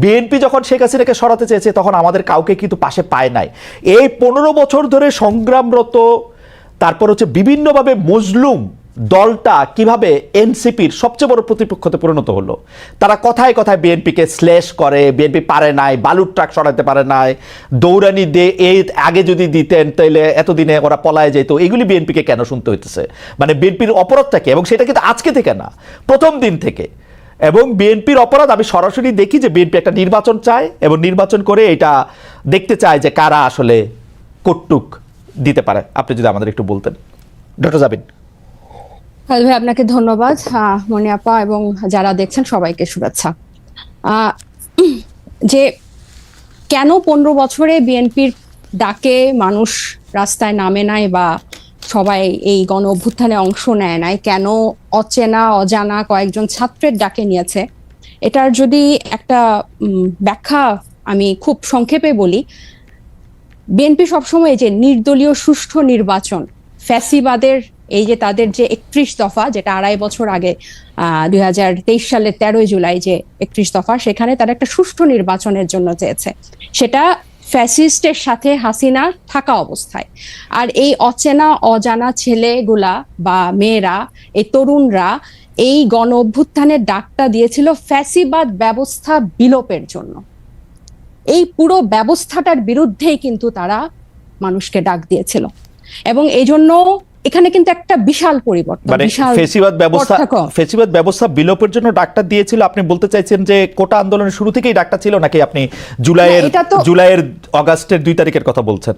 BNP যখন শেখ হাসিনাকে সরাতে চেয়েছে, তখন আমাদের কাউকে কিন্তু পাশে পায় নাই। এই পনেরো বছর ধরে সংগ্রামরত, তারপর হচ্ছে বিভিন্নভাবে মজলুম দলটা কীভাবে এনসিপির সবচেয়ে বড় প্রতিপক্ষতে পরিণত হলো, তারা কথায় কথায় বিএনপিকে স্ল্যাশ করে, বিএনপি পারে নাই, বালুর ট্রাক সরাতে পারে নাই, দৌড়ানি দিয়ে এই আগে যদি দিতেন, তাইলে এতদিনে ওরা পলায় যেত এগুলি বিএনপিকে কেন শুনতে হইতেছে? মানে বিএনপির অপরাধটা কি? এবং সেটা কিন্তু আজকে থেকে না, প্রথম দিন থেকে। এবং বিএনপির অপরাধ, আমি সরাসরি দেখি যে বিএনপি একটা নির্বাচন চায় এবং নির্বাচন করে এটা দেখতে চায় যে কারা আসলে কটুক দিতে পারে। আপনি যদি আমাদের একটু বলতেন। ডক্টর জাবিন ভাই, আপনাকে ধন্যবাদ। মনি আপা এবং যারা দেখছেন সবাইকে শুভেচ্ছা। যে কেন পনেরো বছরে বিএনপির ডাকে মানুষ রাস্তায় নামে নাই বা সবাই এই গণ অভ্যুত্থানে অংশ নেয় নাই। কেন অচেনা, অজানা কয়েকজন ছাত্রের ডাকে নিয়েছে? এটার যদি একটা ব্যাখ্যা আমি খুব সংক্ষেপে বলি বিএনপি সবসময় যে নির্দলীয় সুষ্ঠু নির্বাচন, ফ্যাসিবাদের এই যে তাদের যে একত্রিশ দফা, যেটা আড়াই বছর আগে দুই হাজার তেইশ সালের তেরোই জুলাই যে একত্রিশ দফা, সেখানে তারা একটা সুষ্ঠু নির্বাচনের জন্য চেয়েছে। সেটা ফ্যাসিস্টের সাথে হাসিনা থাকা অবস্থায়। আর এই অচেনা, অজানা ছেলেগুলা বা মেয়েরা, এই তরুণরা এই গণ অভ্যুত্থানের ডাকটা দিয়েছিল ফ্যাসিবাদ ব্যবস্থা বিলোপের জন্য। এই পুরো ব্যবস্থাটার বিরুদ্ধেই কিন্তু তারা মানুষকে ডাক দিয়েছিল। এবং এই জন্য এখানে কিন্তু একটা বিশাল পরিবর্তন মানে বিশাল ফেসিবাদ ব্যবস্থা। ফেসিবাদ ব্যবস্থা বিলোপের জন্য ডাক্তার দিয়েছিল আপনি বলতে চাইছেন যে কোটা আন্দোলনের শুরু থেকেই ডাক্তার ছিল নাকি আপনি জুলাইয়ের জুলাইয়ের অগাস্টের দুই তারিখের কথা বলছেন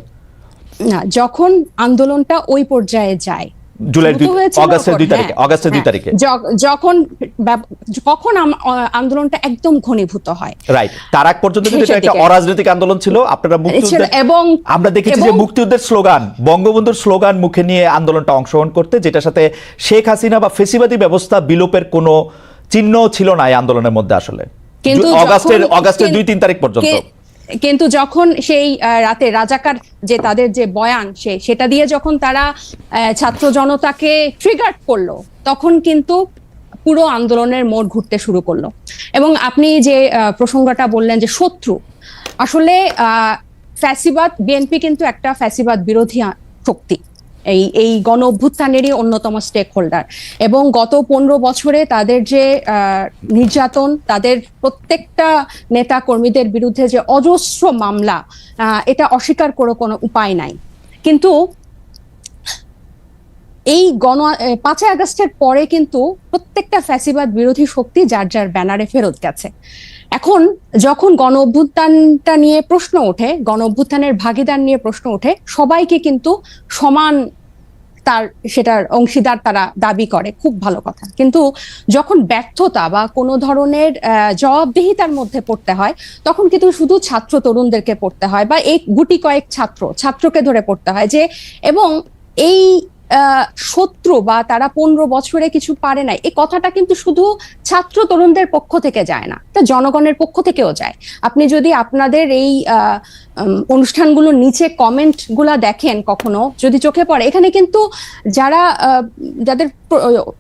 না যখন আন্দোলনটা ওই পর্যায়ে যায় দুই অগাস্টের দুই তারিখে হ্যাঁ, অগাস্টের দুই হ্যাঁ। তারিখে। যখন কখন আন্দোলনটা একদম ঘনীভূত হয়। রাইট তার আগ পর্যন্ত কিন্তু এটা একটা অরাজনৈতিক আন্দোলন ছিল। আপনারা মুক্তিযুদ্ধের এবং আমরা দেখেছি যে মুক্তিযুদ্ধের স্লোগান বঙ্গবন্ধুর স্লোগান মুখে নিয়ে আন্দোলনটা অংশগ্রহণ করতে যেটার সাথে শেখ হাসিনা বা ফেসিবাদী ব্যবস্থা বিলোপের কোনো চিহ্ন ছিল না এই আন্দোলনের মধ্যে আসলে। কিন্তু অগাস্টের অগাস্টের দুই তিন তারিখ পর্যন্ত। কিন্তু যখন সেই রাতে রাজাকার যে তাদের যে বয়ান, সে, সেটা দিয়ে যখন তারা ছাত্র জনতাকে ট্রিগার করল, তখন কিন্তু পুরো আন্দোলনের মোড় ঘুরতে শুরু করল। এবং আপনি যে প্রসঙ্গটা বললেন যে শত্রু, আসলে ফ্যাসিবাদ, বিএনপি কিন্তু একটা ফ্যাসিবাদ বিরোধী শক্তি। এই এই গণ অভ্যুত্থানেরই অন্যতম স্টেক হোল্ডার এবং গত পনেরো বছরে তাদের যে নির্যাতন, তাদের প্রত্যেকটা নেতা কর্মীদের বিরুদ্ধে যে অজস্র মামলা এটা অস্বীকার করে কোনো উপায় নাই। কিন্তু এই গণ পাঁচই আগস্টের পরে কিন্তু প্রত্যেকটা ফ্যাসিবাদ বিরোধী শক্তি যার যার ব্যানারে ফেরত গেছে। এখন যখন গণ অভ্যুত্থানটা নিয়ে প্রশ্ন ওঠে, গণ অভ্যুত্থানের ভাগিদার নিয়ে প্রশ্ন ওঠে, সবাইকে কিন্তু সমান তার সেটার অংশীদার তারা দাবি করে। খুব ভালো কথা। কিন্তু যখন ব্যর্থতা বা কোনো ধরনের জবাবদিহিতার মধ্যে পড়তে হয়, তখন কিন্তু শুধু ছাত্র তরুণদেরকে পড়তে হয় বা এই গুটি কয়েক ছাত্র, ছাত্রকে ধরে পড়তে হয় যে, এবং এই শত্রু বা তারা পনেরো বছরে কিছু পারে নাই। এই কথাটা কিন্তু শুধু ছাত্র তরুণদের পক্ষ থেকে যায় না তা জনগণের পক্ষ থেকেও যায়। আপনি যদি আপনাদের এই অনুষ্ঠানগুলোর নিচে কমেন্টগুলা দেখেন কখনো, যদি চোখে পড়ে, এখানে কিন্তু যারা যাদের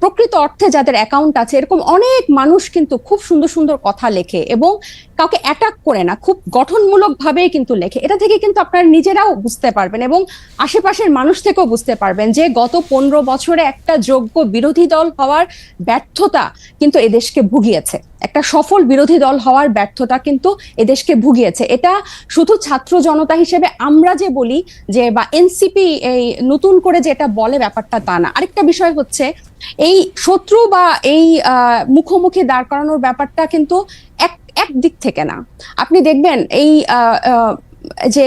প্রকৃত অর্থে যাদের অ্যাকাউন্ট আছে, এরকম অনেক মানুষ কিন্তু খুব সুন্দর সুন্দর কথা লেখে এবং কাউকে অ্যাটাক করে না, খুব গঠনমূলক ভাবেই কিন্তু লেখে। এটা থেকে কিন্তু আপনারা নিজেরাও বুঝতে পারবেন এবং আশেপাশের মানুষ থেকেও বুঝতে পারবেন যে গত পনেরো বছরে একটা যোগ্য বিরোধী দল হওয়ার ব্যর্থতা কিন্তু এদেশকে ভুগিয়েছে। একটা সফল বিরোধী দল হওয়ার ব্যর্থতা কিন্তু এদেশকে ভুগিয়েছে। এটা শুধু ছাত্র জনতা হিসেবে আমরা যে বলি যে বা এনসিপি এই নতুন করে যে এটা বলে ব্যাপারটা তা না। আরেকটা বিষয় হচ্ছে এই শত্রু বা এই মুখোমুখি দাঁড় করানোর ব্যাপারটা কিন্তু এক এক দিক থেকে না। আপনি দেখবেন এই যে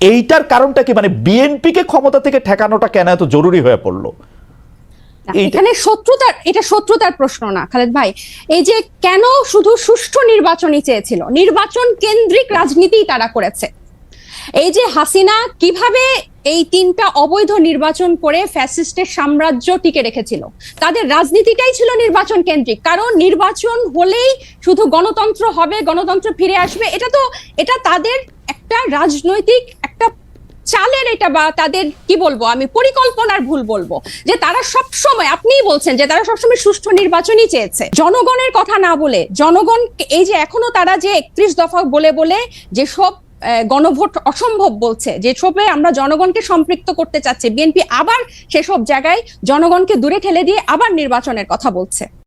এইটার কারণটা কি? মানে বিএনপিকে ক্ষমতা থেকে ঠেকানোটা কেন এত জরুরি হয়ে পড়ল? এখানে শত্রুতার এটা শত্রুতার প্রশ্ন না খালেদ ভাই। এই যে কেন শুধু সুষ্ঠু নির্বাচনই চেয়েছিল? নির্বাচন কেন্দ্রিক রাজনীতি তারা করেছে। এই যে হাসিনা কীভাবে এই তিনটা অবৈধ নির্বাচন করে ফ্যাসিস্টের সাম্রাজ্য টিকে রেখেছিল? তাদের রাজনীতিটাই ছিল নির্বাচন কেন্দ্রিক। কারণ নির্বাচন হলেই শুধু গণতন্ত্র হবে গণতন্ত্র ফিরে আসবে। এটা তো এটা তাদের একটা রাজনৈতিক একটা চালের এটা বা তাদের কি বলব, আমি পরিকল্পনার ভুল বলব, যে তারা সব সময় আপনিই বলছেন যে তারা সবসময় সুষ্ঠু নির্বাচনই চেয়েছে। জনগণের কথা না বলে, জনগণ এই যে এখনও তারা যে একত্রিশ দফা বলে বলে যেসব গণভোট অসম্ভব বলছে, যে যেসবে আমরা জনগণকে সম্পৃক্ত করতে চাচ্ছি, বিএনপি আবার সেসব জায়গায় জনগণকে দূরে ঠেলে দিয়ে আবার নির্বাচনের কথা বলছে।